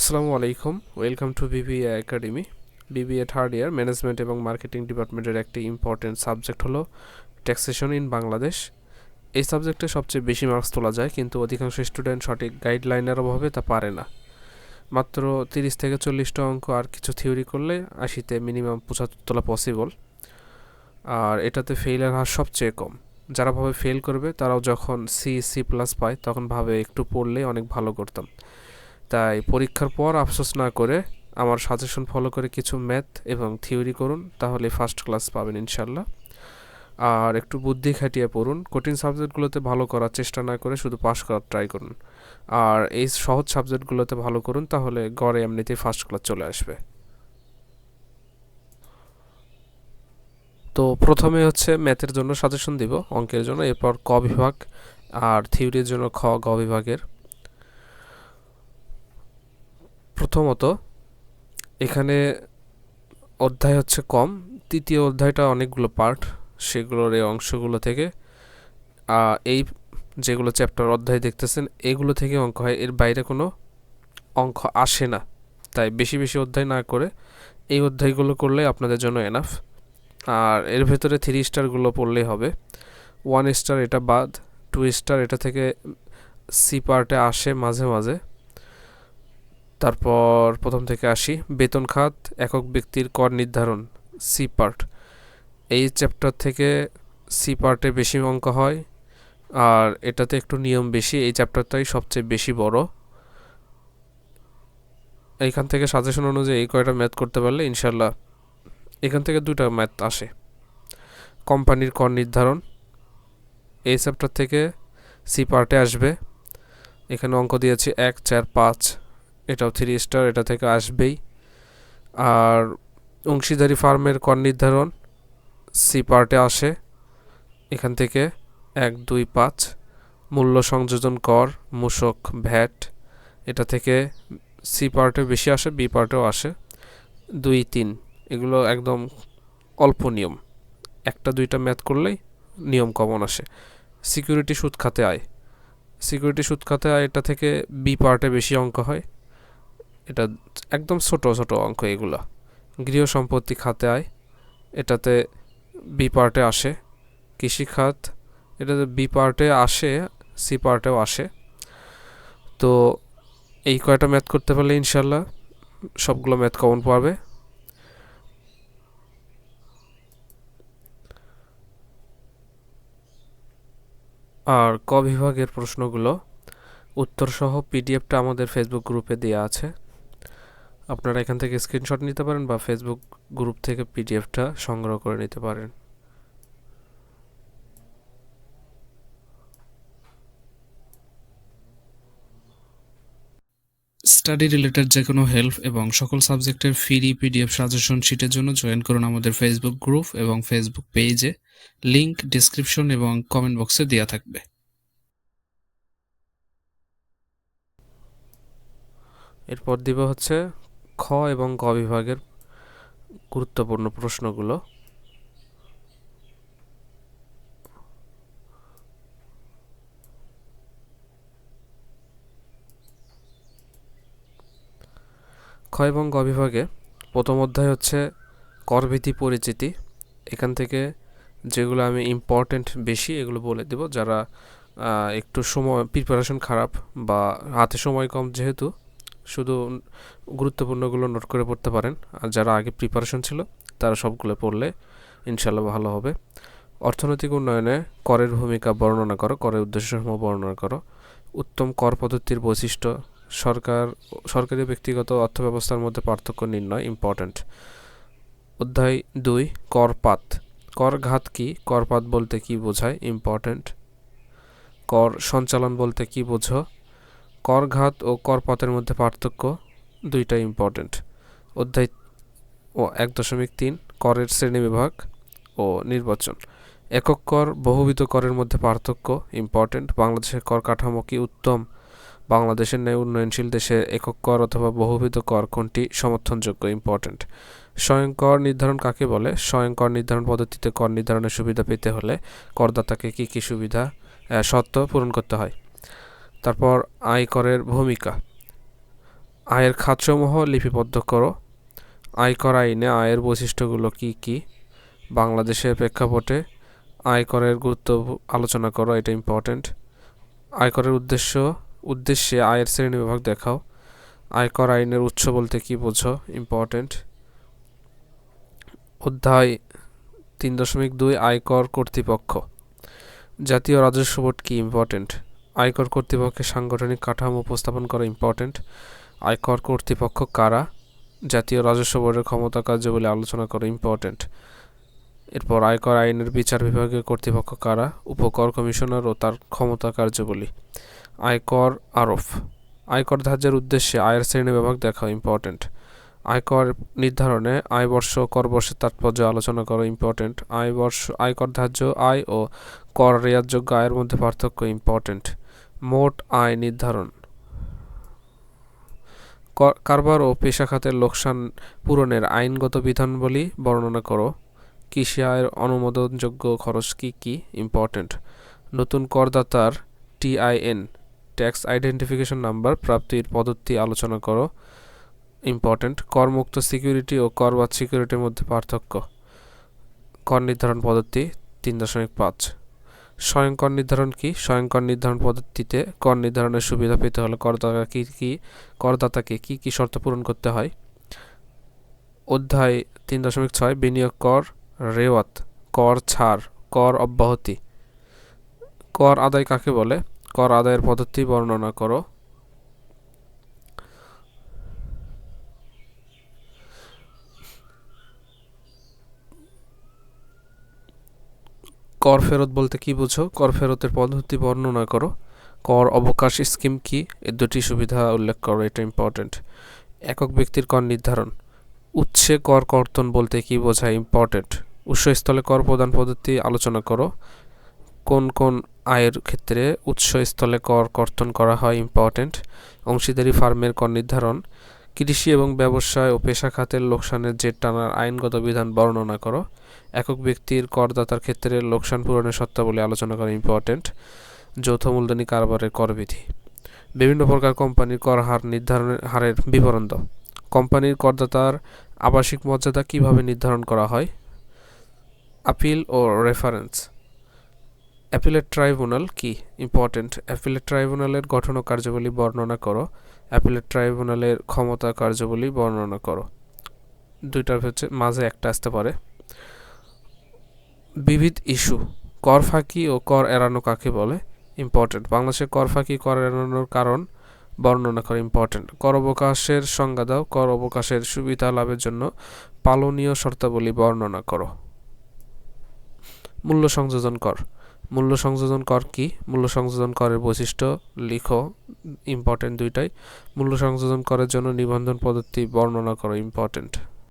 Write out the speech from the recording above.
আসসালামু আলাইকুম welcome to BBA academy BBA third year management এবং মার্কেটিং ডিপার্টমেন্টের একটি ইম্পর্টেন্ট সাবজেক্ট হলো ট্যাক্সেশন ইন বাংলাদেশ এই সাবজেক্টে সবচেয়ে বেশি মার্কস তোলা যায়, কিন্তু অধিকাংশ স্টুডেন্ট সঠিক গাইডলাইনের অভাবে তা পারে না। মাত্র তিরিশ থেকে চল্লিশটা অঙ্ক আর কিছু থিওরি করলে আশিতে মিনিমাম পঁচাত্তর তোলা পসিবল আর এটাতে ফেইলের হার সবচেয়ে কম। যারা ভাবে ফেল করবে, তারাও যখন সি সি প্লাস পায়, তখন ভাবে একটু পড়লে অনেক ভালো করতাম। তাই পরীক্ষার পর আফসোস না করে আমার সাজেশন ফলো করে কিছু ম্যাথ এবং থিওরি করুন, তাহলে ফার্স্ট ক্লাস পাবেন ইনশাল্লাহ। আর একটু বুদ্ধি খাটিয়ে পড়ুন, কঠিন সাবজেক্টগুলোতে ভালো করার চেষ্টা না করে শুধু পাশ করার ট্রাই করুন। আর এই সহজ সাবজেক্টগুলোতে ভালো করুন, তাহলে গড়ে এমনিতেই ফার্স্ট ক্লাস চলে আসবে। তো প্রথমে হচ্ছে ম্যাথের জন্য সাজেশন দিব, অঙ্কের জন্য, এরপর ক বিভাগ আর থিওরির জন্য খ, গ বিভাগের। প্রথমত, এখানে অধ্যায় হচ্ছে কম। তৃতীয় অধ্যায়টা অনেকগুলো পার্ট, সেগুলোর এই অংশগুলো থেকে এই যেগুলো চ্যাপ্টার অধ্যায় দেখতেছেন, এগুলো থেকে অঙ্ক হয়। এর বাইরে কোনো অঙ্ক আসে না। তাই বেশি বেশি অধ্যায় না করে এই অধ্যায়গুলো করলে আপনাদের জন্য এনাফ আর এর ভেতরে থ্রি স্টারগুলো পড়লেই হবে। ওয়ান স্টার এটা বাদ টু স্টার এটা থেকে সি পার্টে আসে মাঝে মাঝে। তারপর প্রথম থেকে আসি। বেতন খাত, একক ব্যক্তির কর নির্ধারণ সি পার্ট এই চ্যাপ্টার থেকে সি পার্টে বেশি অঙ্ক হয়, আর এটাতে একটু নিয়ম বেশি। এই চ্যাপ্টারটাই সবচেয়ে বেশি বড়। এইখান থেকে সাজেশন অনুযায়ী কয়টা ম্যাথ করতে পারলে ইনশাল্লাহ এখান থেকে দুটা ম্যাথ আসে। কোম্পানির কর নির্ধারণ, এই চ্যাপ্টার থেকে সি পার্টে আসবে। এখানে অঙ্ক দিয়েছি এক, চার, পাঁচ। এটাও থ্রি স্টার এটা থেকে আসবেই। আর অংশীদারি ফার্মের কর নির্ধারণ সি পার্টে আসে। এখান থেকে এক, দুই, পাঁচ। মূল্য সংযোজন কর, মূসক, ভ্যাট, এটা থেকে সি পার্টে বেশি আসে বি পার্টেও আসে। দুই, তিন, এগুলো একদম অল্প নিয়ম। একটা, দুইটা ম্যাথ করলেই নিয়ম কমন আসে। সিকিউরিটি সুদ খাতে আয়। সিকিউরিটি সুদ খাতে আয়, এটা থেকে বি পার্টে বেশি অঙ্ক হয়। এটা একদম ছোট ছোট অঙ্ক এগুলো। গৃহ সম্পত্তি খাতে আয়, এটাতে বি পার্টে আসে। কৃষি খাত, এটাতে বি পার্টে আসে সি পার্টেও আসে। তো এই কয়টা ম্যাথ করতে পারলে ইনশাল্লাহ সবগুলো ম্যাথ কমন পাবে আর ক বিভাগের প্রশ্নগুলো উত্তরসহ পিডিএফটা আমাদের ফেসবুক গ্রুপে দেওয়া আছে। আপনারা এখান থেকে স্ক্রিনশট নিতে পারেন বা ফেসবুক গ্রুপ থেকে পিডিএফটা সংগ্রহ করে নিতে পারেন। স্টাডি রিলেটেড যে কোনো হেল্প এবং সকল সাবজেক্টের ফ্রি পিডিএফ সাজেশন শিটের জন্য জয়েন করুন আমাদের ফেসবুক গ্রুপ এবং ফেসবুক পেজে লিংক ডিসক্রিপশন এবং কমেন্ট বক্সে দেওয়া থাকবে। এরপর দিব হচ্ছে খ এবং গ বিভাগের গুরুত্বপূর্ণ প্রশ্নগুলো। খ এবং গ বিভাগে প্রথম অধ্যায় হচ্ছে করভীতি পরিচিতি। এখান থেকে যেগুলো আমি ইম্পর্টেন্ট বেশি এগুলো বলে দেব। যারা একটু সময় প্রিপারেশন খারাপ বা হাতে সময় কম যেহেতু শুধু গুরুত্বপূর্ণগুলো নোট করে পড়তে পারেন। আর যারা আগে প্রিপারেশন ছিল, তারা সবগুলো পড়লে ইনশাল্লাহ ভালো হবে। অর্থনৈতিক উন্নয়নে করের ভূমিকা বর্ণনা করো, করের উদ্দেশ্যসমূহ বর্ণনা করো। উত্তম কর পদ্ধতির বৈশিষ্ট্য, সরকার, সরকারি ব্যক্তিগত অর্থব্যবস্থার মধ্যে পার্থক্য নির্ণয় ইম্পর্ট্যান্ট অধ্যায় দুই, করপাত। করঘাত কি? করপাত বলতে কি বোঝায়? ইম্পর্ট্যান্ট কর সঞ্চালন বলতে কি বোঝো? করঘাত ও করপথের মধ্যে পার্থক্য দুইটা ইম্পর্ট্যান্ট অধ্যায় ও এক দশমিক তিন, করের শ্রেণীবিভাগ ও নির্বাচন। একক কর, বহুবিধ করের মধ্যে পার্থক্য ইম্পর্ট্যান্ট বাংলাদেশের কর কাঠামো কি উত্তম? বাংলাদেশের ন্যায় উন্নয়নশীল দেশে একক কর অথবা বহুবিধ কর কোনটি সমর্থনযোগ্য ইম্পর্ট্যান্ট স্বয়ং কর নির্ধারণ কাকে বলে? স্বয়ং কর নির্ধারণ পদ্ধতিতে কর নির্ধারণের সুবিধা পেতে হলে করদাতাকে কি কি সুবিধা শর্ত পূরণ করতে হয়? তারপর আয়করের ভূমিকা। আয়ের খাতসমূহ লিপিবদ্ধ করো। আয়কর আইনে আয়ের বৈশিষ্ট্যগুলো কি কি? বাংলাদেশের প্রেক্ষাপটে আয়করের গুরুত্ব আলোচনা করো, এটা ইম্পর্ট্যান্ট আয়করের উদ্দেশ্য, উদ্দেশ্যে আয়ের শ্রেণীবিভাগ দেখাও। আয়কর আইনের উৎস বলতে কি বোঝো? ইম্পর্ট্যান্ট অধ্যায় তিন দশমিক দুই, আয়কর কর্তৃপক্ষ। জাতীয় রাজস্ব বোর্ড কি ইম্পর্ট্যান্ট আয়কর কর্তৃপক্ষের সাংগঠনিক কাঠামো উপস্থাপন করা ইম্পর্ট্যান্ট আয়কর কর্তৃপক্ষ কারা? জাতীয় রাজস্ব বোর্ডের ক্ষমতা কার্যাবলী আলোচনা করা ইম্পর্ট্যান্ট এরপর আয়কর আইনের বিচার বিভাগীয় কর্তৃপক্ষ কারা? উপকর কমিশনার ও তার ক্ষমতা কার্যাবলী আয়কর আরোপ। আয়কর ধার্যের উদ্দেশ্যে আয়ের শ্রেণি বিভাগ দেখা ইম্পর্ট্যান্ট আয়কর নির্ধারণে আয় বর্ষ, কর বর্ষের তাৎপর্য আলোচনা করা ইম্পর্ট্যান্ট আয় বর্ষ, আয়কর ধার্য, আয় ও কর রেয়াতযোগ্য আয়ের মধ্যে পার্থক্য ইম্পর্ট্যান্ট মোট আয় নির্ধারণ। কারবার ও পেশা খাতের লোকসান পূরণের আইনগত বিধানবলী বর্ণনা করো। কৃষি আয়ের অনুমোদনযোগ্য খরচ কি কি? ইম্পর্ট্যান্ট নতুন করদাতার টিআইএন ট্যাক্স আইডেন্টিফিকেশন নাম্বার প্রাপ্তির পদ্ধতি আলোচনা করো। ইম্পর্ট্যান্ট করমুক্ত সিকিউরিটি ও করবাদ সিকিউরিটির মধ্যে পার্থক্য। কর নির্ধারণ পদ্ধতি তিন দশমিক পাঁচ। স্বয়ং কর নির্ধারণ কি? স্বয়ং কর নির্ধারণ পদ্ধতিতে কর নির্ধারণের সুবিধা পেতে হলে করদাতা কী কী, করদাতাকে কী কী শর্ত পূরণ করতে হয়? অধ্যায় তিন দশমিক ছয়, বিনিয়োগ কর, রেওয়াত, কর ছাড়, কর অব্যাহতি। কর আদায় কাকে বলে? কর আদায়ের পদ্ধতি বর্ণনা করো। কর ফেরত বলতে কি বুঝো? কর ফেরতের পদ্ধতি বর্ণনা করো। কর অবকাশ স্কিম কি? এর দুটি সুবিধা উল্লেখ করো, এটা ইম্পর্ট্যান্ট একক ব্যক্তির কর নির্ধারণ। উৎসে কর কর্তন বলতে কি বোঝায় ইম্পর্ট্যান্ট উৎসস্থলে কর প্রদান পদ্ধতি আলোচনা করো। কোন কোন আয়ের ক্ষেত্রে উৎসস্থলে কর কর্তন করা হয় ইম্পর্ট্যান্ট অংশীদারি ফার্মের কর নির্ধারণ। কৃষি এবং ব্যবসায় ও পেশা খাতের লোকসানের জেট টানার আইনগত বিধান বর্ণনা করো। একক ব্যক্তির করদাতার ক্ষেত্রে লোকসান পূরণের শর্তাবলী আলোচনা করা ইম্পর্ট্যান্ট যৌথ মূলধনী কারবারের করবিধি বিভিন্ন প্রকার কোম্পানির কর হার নির্ধারণের হারের বিবরণ দাও। কোম্পানির করদাতার আবাসিক মর্যাদা কীভাবে নির্ধারণ করা হয়? আপিল ও রেফারেন্স অ্যাপিলেট ট্রাইব্যুনাল কি? ইম্পর্ট্যান্ট অ্যাপিলেট ট্রাইব্যুনালের গঠন ও কার্যাবলী বর্ণনা করো। অ্যাপিলেট ট্রাইব্যুনালের ক্ষমতা কার্যাবলী বর্ণনা করো। দুইটার হচ্ছে, মাঝে একটা আসতে পারে। বিবিধ ইস্যু। কর ফাঁকি ও কর এড়ানো কাকে বলে? ইম্পর্ট্যান্ট বাংলাদেশে কর ফাঁকি, কর এড়ানোর কারণ বর্ণনা করে। ইম্পর্ট্যান্ট কর অবকাশের সংজ্ঞা দাও। কর অবকাশের সুবিধা লাভের জন্য পালনীয় শর্তাবলী বর্ণনা করো। মূল্য সংযোজন কর। মূল্য সংযোজন কর কি? মূল্য সংযোজন করের বৈশিষ্ট্য লিখো ইম্পর্টেন্ট দুইটাই। মূল্য সংযোজন করার জন্য নিবন্ধন পদ্ধতি বর্ণনা করো ইম্পর্ট্যান্ট